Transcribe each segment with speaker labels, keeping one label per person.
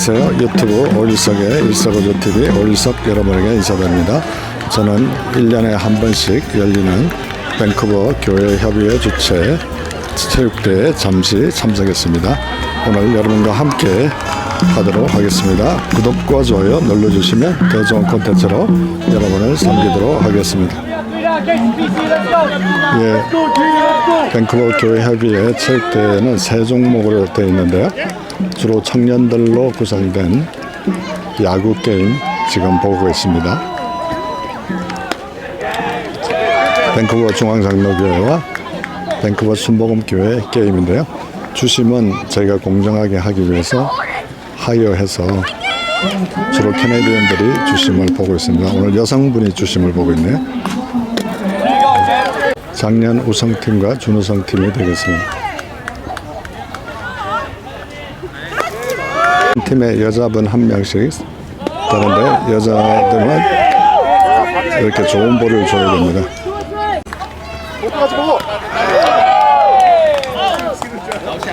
Speaker 1: 안녕하세요. 유튜브 올석의 일석오조 TV 올석 여러분에게 인사드립니다. 저는 1년에 한 번씩 열리는 밴쿠버 교회 협의회 주최 체육대회에 잠시 참석했습니다. 오늘 여러분과 함께 하도록 하겠습니다. 구독과 좋아요 눌러주시면 더 좋은 콘텐츠로 여러분을 섬기도록 하겠습니다. 예, 밴쿠버 교회 협의회 체육대회는 세 종목으로 되어 있는데요. 주로 청년들로 구성된 야구 게임 지금 보고 있습니다. 밴쿠버 중앙장로교회와 밴쿠버 순복음교회 게임인데요. 주심은 저희가 공정하게 하기 위해서 하이어해서 주로 캐네디언들이 주심을 보고 있습니다. 오늘 여성분이 주심을 보고 있네요. 작년 우승팀과 준우승팀이 되겠습니다. 팀에 여자분 한 명씩 되는데 여자들은 이렇게 좋은 볼을 줘야 됩니다.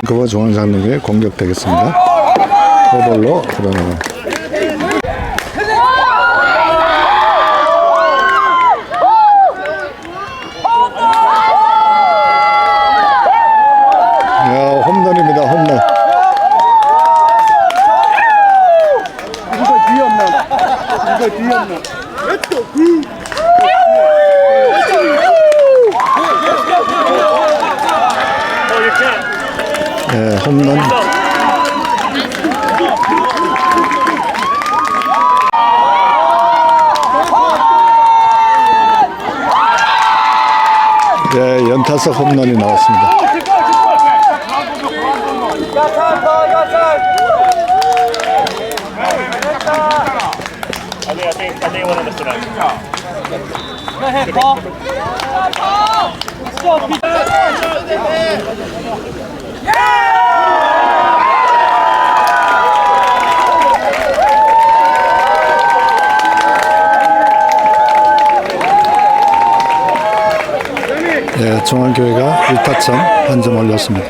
Speaker 1: 그거 중앙장로교의 공격되겠습니다. 호볼로 그러나 야, 홈런입니다. 홈런.
Speaker 2: 이거 뒤에 없나? 이거 뒤에 없나?
Speaker 1: 예, 홈런. 예, 연타석 홈런이 나왔습니다.
Speaker 3: I think I
Speaker 1: 중앙교회가 1타점 한 점 올렸습니다.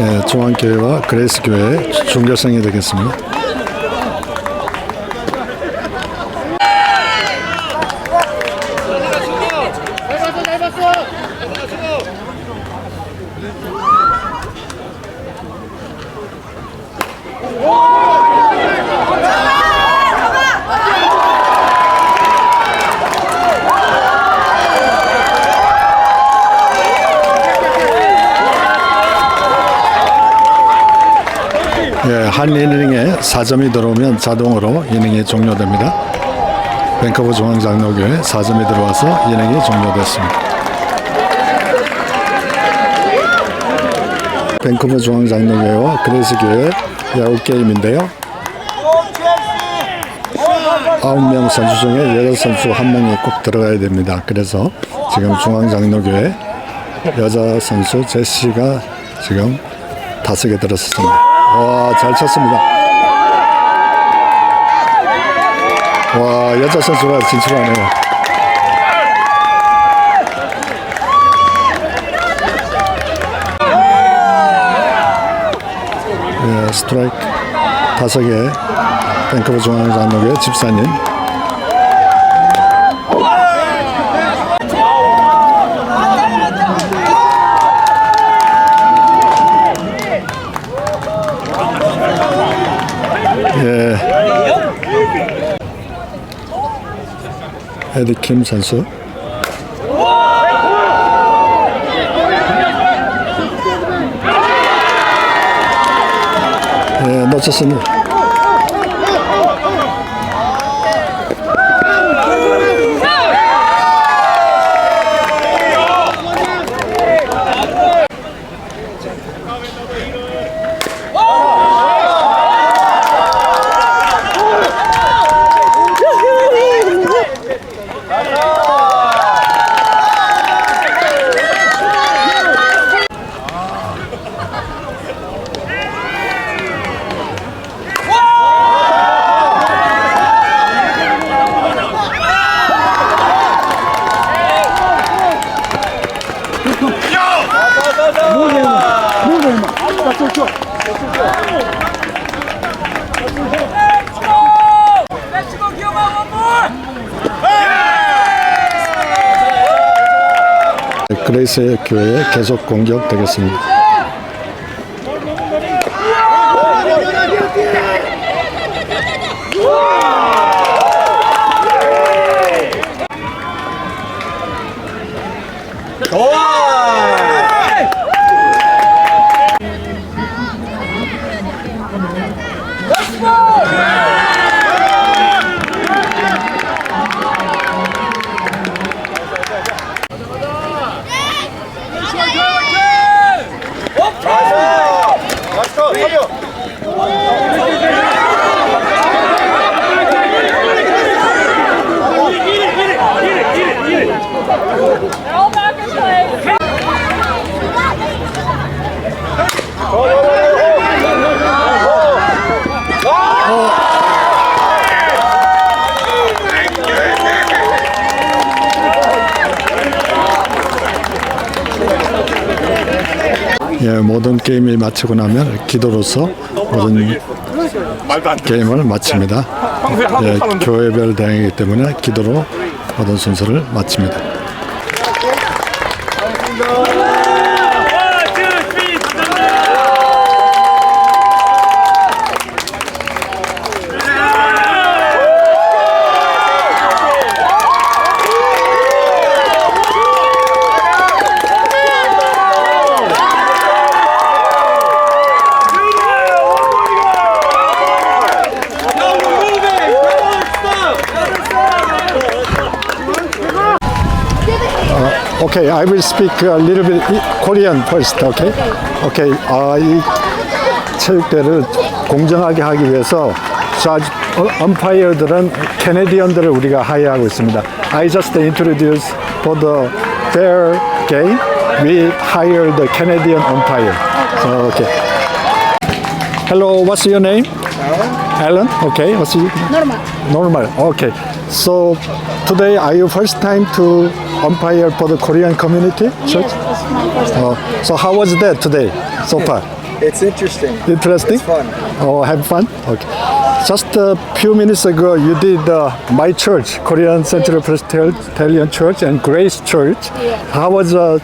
Speaker 1: 예, 중앙교회와 그레이스교회 중결승이 되겠습니다. 예, 한 이닝에 4점이 들어오면 자동으로 이닝이 종료됩니다. 밴커버 중앙장로교회 4점이 들어와서 이닝이 종료됐습니다. 밴쿠버 중앙장로교회와 그레이스교회 야구 게임인데요. 아홉 명 선수 중에 여덟 선수 한 명이 꼭 들어가야 됩니다. 그래서 지금 중앙장로교회 여자 선수 제시가 지금 다섯에 들었습니다. 와, 잘 쳤습니다. 와, 여자 선수가 진출하네요. 예, 스트라이크 다섯 개 밴커버 중앙장로교회 집사님 헤드 킴 선수. 네, 놓쳤습니다. Мужем, мужем, Кацучок. 그레이스의 교회에 계속 공격되겠습니다.
Speaker 4: 와!
Speaker 1: 예, 모든 게임이 마치고 나면 기도로서 모든. 게임을 마칩니다. 예, 교회별 대회이기 때문에 기도로 모든 순서를 마칩니다. Okay, I will speak a little bit Korean first. Okay. Okay. 아, 이 체육대를 공정하게 하기 위해서 저지 엄파이어들은 캐네디언들을 우리가 하이하고 있습니다. I just introduce for the fair game. We hire the Canadian umpire. So, okay. Hello, what's your name? Alan. Okay. What's your
Speaker 4: Normal.
Speaker 1: Normal. Okay. So today are you first time to umpire for the Korean community? Church?
Speaker 4: Yes, it's my first time.
Speaker 1: Oh, so how was that today so far?
Speaker 5: It's interesting.
Speaker 1: Interesting?
Speaker 5: It's fun.
Speaker 1: Oh, have fun? Okay. Just a few minutes ago, you did uh, my church, Korean Central Presbyterian Church and Grace Church.
Speaker 4: Yeah.
Speaker 1: How was the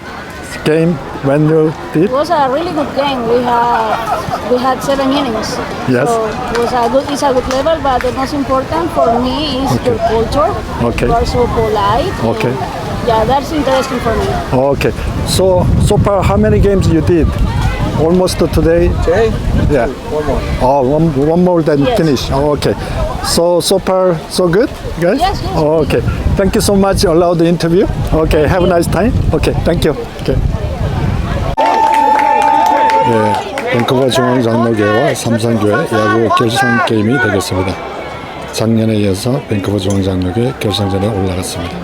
Speaker 1: game when you did?
Speaker 4: It was a really good game. We had we had seven innings.
Speaker 1: Yes.
Speaker 4: So it was a good it's a good level, but the most important for me is your culture.
Speaker 1: Okay.
Speaker 4: You are so polite.
Speaker 1: Okay.
Speaker 4: yeah, that's interesting for me.
Speaker 1: Okay. So so far, how many games you did? Almost today.
Speaker 5: Today,
Speaker 1: Yeah.
Speaker 5: one more.
Speaker 1: Oh, one, one more than
Speaker 4: Yes.
Speaker 1: finish. Oh, okay. So so far so good, guys.
Speaker 4: Yes, yes.
Speaker 1: Oh, okay. Thank you so much. Allow the interview. Okay. Have a nice time. Okay. Thank you. Okay. 예, 밴쿠버 중앙장로교회와 삼성교회 야구 결승 게임이 되겠습니다. 작년에 이어서 밴쿠버 중앙장로교회 결승전에 올라갔습니다.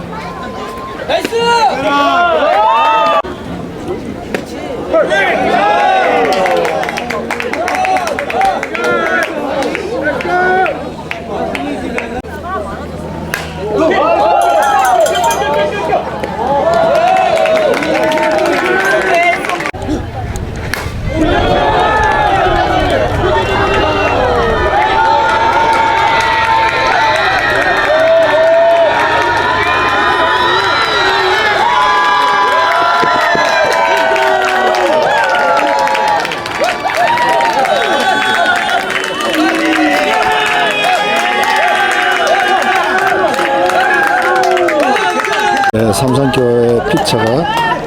Speaker 1: 네, 삼성교회 피처가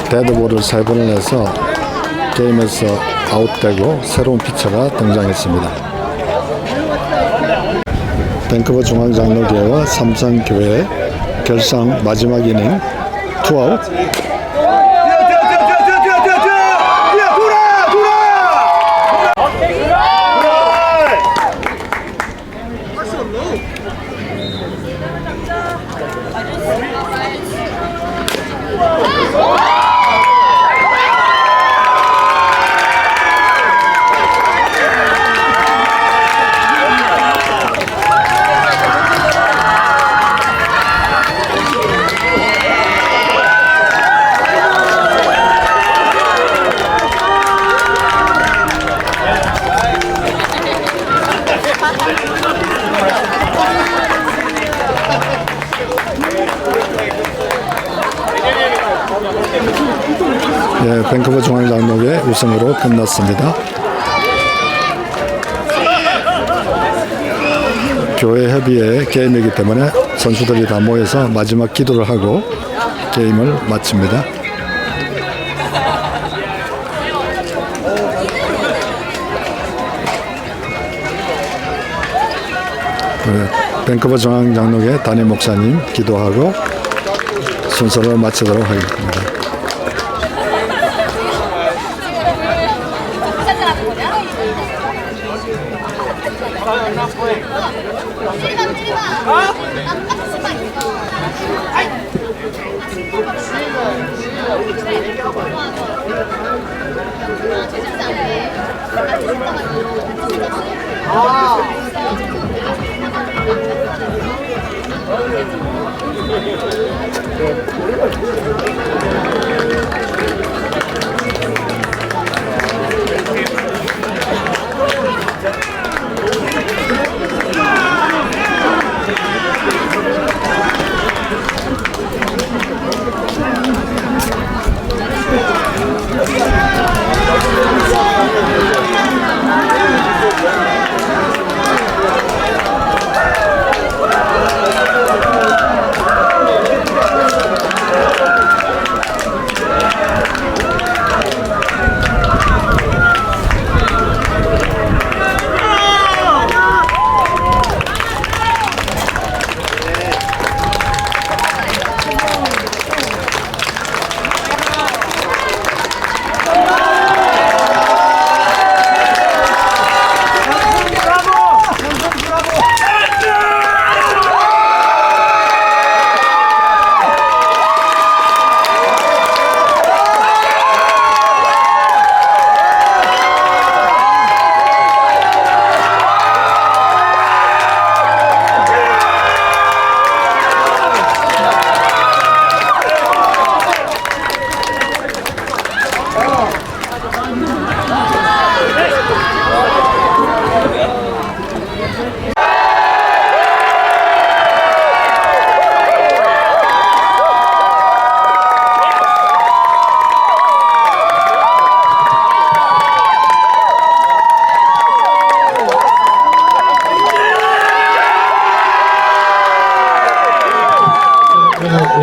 Speaker 1: 데드볼을 세 번을 내서 게임에서 아웃되고 새로운 피처가 등장했습니다. 밴쿠버 중앙장로교회와 삼성교회 결상 마지막 이닝 투아웃 예, 밴쿠버 중앙장로회 우승으로 끝났습니다. 교회 협의회 게임이기 때문에 선수들이 다 모여서 마지막 기도를 하고 게임을 마칩니다. 그 밴쿠버 중앙장로회 담임 목사님 기도하고 순서를 마치도록 하겠습니다. 아.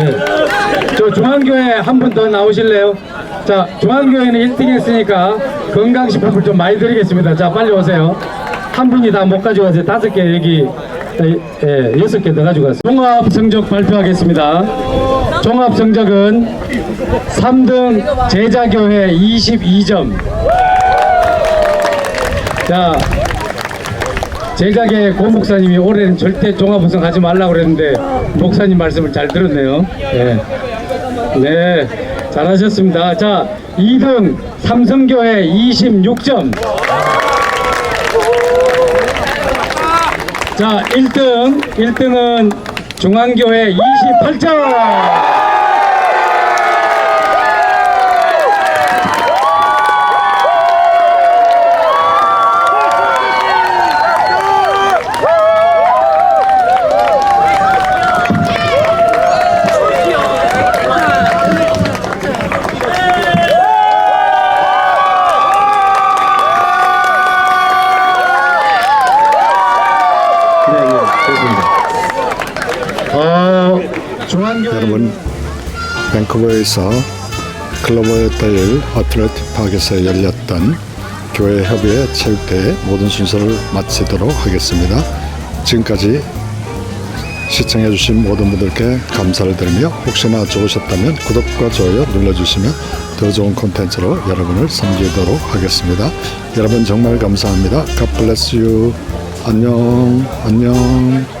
Speaker 5: 예. 저 중앙교회 한 분 더 나오실래요? 자, 중앙교회는 1등 했으니까 건강식품을 좀 많이 드리겠습니다. 자, 빨리 오세요. 한 분이 다 못 가져가세요. 다섯 개 여기, 예, 예, 여섯 개 더 가져가세요. 종합 성적 발표하겠습니다. 종합 성적은 3등 제자교회 22점. 자, 제자계 고 목사님이 올해는 절대 종합 우승 하지 말라고 그랬는데 목사님 말씀을 잘 들었네요. 네. 네. 잘하셨습니다. 자, 2등 삼성교회 26점. 자, 1등, 1등은 중앙교회 28점.
Speaker 1: 2024 글로벌 다일 아틀레트 파악에서 열렸던 교회 협의회 체육대회 모든 순서를 마치도록 하겠습니다. 지금까지 시청해주신 모든 분들께 감사를 드리며 혹시나 좋으셨다면 구독과 좋아요 눌러주시면 더 좋은 콘텐츠로 여러분을 섬기도록 하겠습니다. 여러분 정말 감사합니다. God bless you. 안녕, 안녕.